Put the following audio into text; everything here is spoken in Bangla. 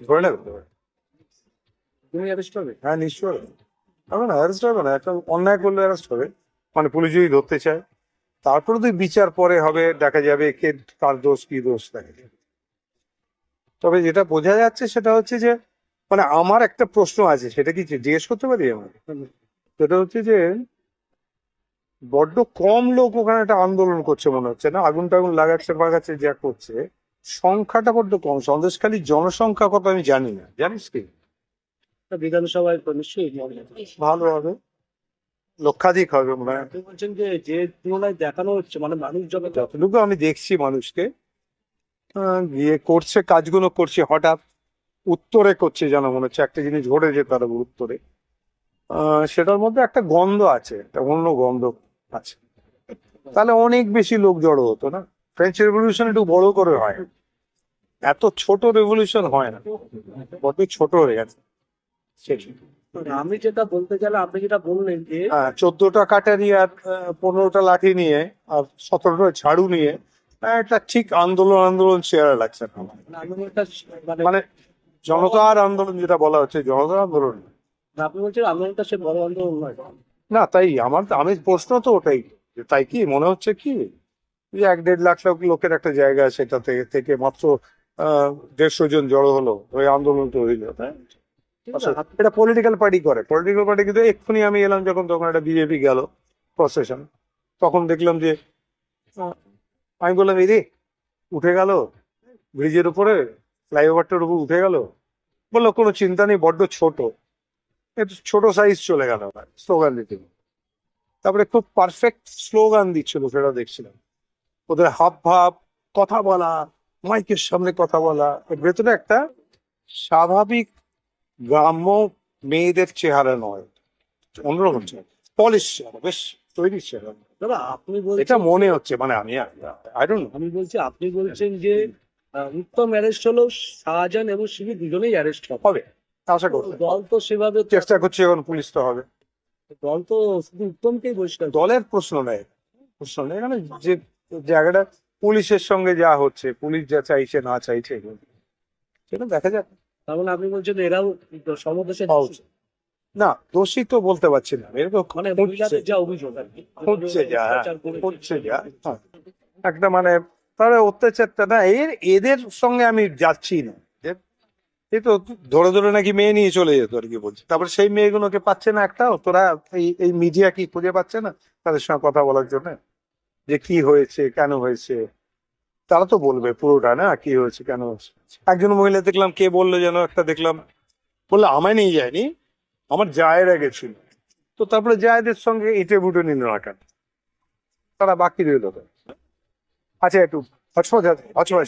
ধরে নেবে? তো। তুমি অ্যারেস্ট হবে? হ্যাঁ নিশ্চয় হবে। না অ্যারেস্ট হবে না একটা অন্যায় করলে অ্যারেস্ট হবে। মানে পুলিশ যদি ধরতে চায় তারপরে তো বিচার পরে হবে দেখা যাবে কে কার দোষ কি দোষ দেখা যাবে। তবে যেটা বোঝা যাচ্ছে সেটা হচ্ছে যে মানে আমার একটা প্রশ্ন আছে সেটা কি জিজ্ঞেস করতে পারি আমার সেটা হচ্ছে যে বড্ড কম লোক ওখানে একটা আন্দোলন করছে মনে হচ্ছে না? আগুন টাগুন লাগাচ্ছে ফাগাচ্ছে যা করছে। সংখ্যাটা বড্ড কম? সন্দেশখালী জনসংখ্যা কত আমি জানি না। জানিস কি? বিধানসভায় তো নিশ্চয়ই হবে। ভালো হবে। লক্ষাধিক হবে মনে হয়। বলছেন যে যে তুলনায় দেখানো হচ্ছে মানে মানুষ যবে যতটুকু আমি দেখছি মানুষকে গিয়ে করছে কাজগুলো করছে হঠাৎ উত্তরে করছে যেন মনে হচ্ছে একটা জিনিস ঘটেছে তার উপর উত্তরে। সেটার মধ্যে একটা গন্ধ আছে একটা অন্য গন্ধ আছে। তাহলে অনেক বেশি লোক জড়ো হতো না? ফ্রেঞ্চ রেভলিউশন একটু বড় করে হয়। এত ছোট রেভলিউশন হয় না। বড্ড ছোট হয়ে গেছে। আমি যেটা বলতে গেলে আপনি যেটা বললেন যে চোদ্দটা কাটারি আর পনেরোটা লাঠি নিয়ে আর সতেরোটা ঝাড়ু নিয়ে একটা ঠিক আন্দোলন আন্দোলন চেহারা লাগছে না মানে মানে জনতার আন্দোলন যেটা বলা হচ্ছে জনতার আন্দোলন। না। আপনি বলছেন আন্দোলনটা সে বড় আন্দোলন নয়। না তাই আমার আমি প্রশ্ন তো ওটাই তাই কি? মনে হচ্ছে কি? যে এক দেড় লাখ লোক লোকের একটা জায়গা সেটা থেকে থেকে মাত্র দেড়শো জন জড়ো হলো ওই আন্দোলন তো হইল তাই? আচ্ছা, এটা পলিটিক্যাল পার্টি করে। পলিটিক্যাল পার্টি কিন্তু এক্ষুনি আমি এলাম যখন তখন একটা বিজেপি গেল প্রসেশন তখন দেখলাম যে আমি বললাম এই রে উঠে গেল ব্রিজের উপরে ফ্লাইওভারটার উপর উঠে গেল? বলল কোনো চিন্তা নেই বড্ড ছোট। একটু ছোট সাইজ চলে গেল স্লোগান দিতে। তারপরে খুব পারফেক্ট স্লোগান দিচ্ছিল সেটা দেখছিলাম। ওদের হাব ভাব কথা বলা মাইকের সামনে কথা বলা এর ভেতরে একটা স্বাভাবিক গ্রাম্য মেয়েদের চেহারা নয়। অন্যরকম চেহারা পলিশ চেহারা বেশ তৈরি চেহারা। দাদা আপনি বলছেন এটা মনে হচ্ছে মানে আমি আই ডোন্ট আমি বলছি আপনি বলছেন যে উত্তম অ্যারেস্ট হলো শাহজাহান এবং শিবি দুজনেই অ্যারেস্ট হবে। আশা করছি দল তো সেভাবে চেষ্টা করছি এখন পুলিশ তো হবে। দল তো শুধু উত্তমকেই বহিষ্কার করে। দলের প্রশ্ন নেই। প্রশ্ন নেই মানে যে জায়গাটা পুলিশের সঙ্গে যা হচ্ছে পুলিশ যা চাইছে না চাইছে সেটা দেখা যাক। তার মানে আপনি বলছেন এরাও সমদেশে হওয়া না দোষী তো বলতে পারছি না। এরকম মানে যা অভিযোগ হচ্ছে যা অত্যাচার করেছে। হচ্ছে যা হ্যাঁ। একটা মানে তারা অত্যাচারটা না এর এদের সঙ্গে আমি যাচ্ছি না। এই তো ধরে ধরে নাকি মেয়ে নিয়ে চলে যেত আর কি বলছে। তারপরে সেই মেয়েগুলোকে পাচ্ছে না একটাও। তোরা এই এই মিডিয়া কি খুঁজে পাচ্ছে না? তাদের সঙ্গে কথা বলার জন্য। যে কি হয়েছে, কেন হয়েছে? তারা তো বলবে পুরোটা, না? কি হয়েছে, কেন হয়েছে? একজন মহিলা দেখলাম, কে বলল যেন একটা দেখলাম, বলল, আমায় নিয়ে যায়নি, আমার জায়েরা গেছিল। তো তারপরে জায়েদের সঙ্গে ইটে বুটে নিল না কেন? তারা বাকি রইল। আচ্ছা একটু হটস্পট হটস্পট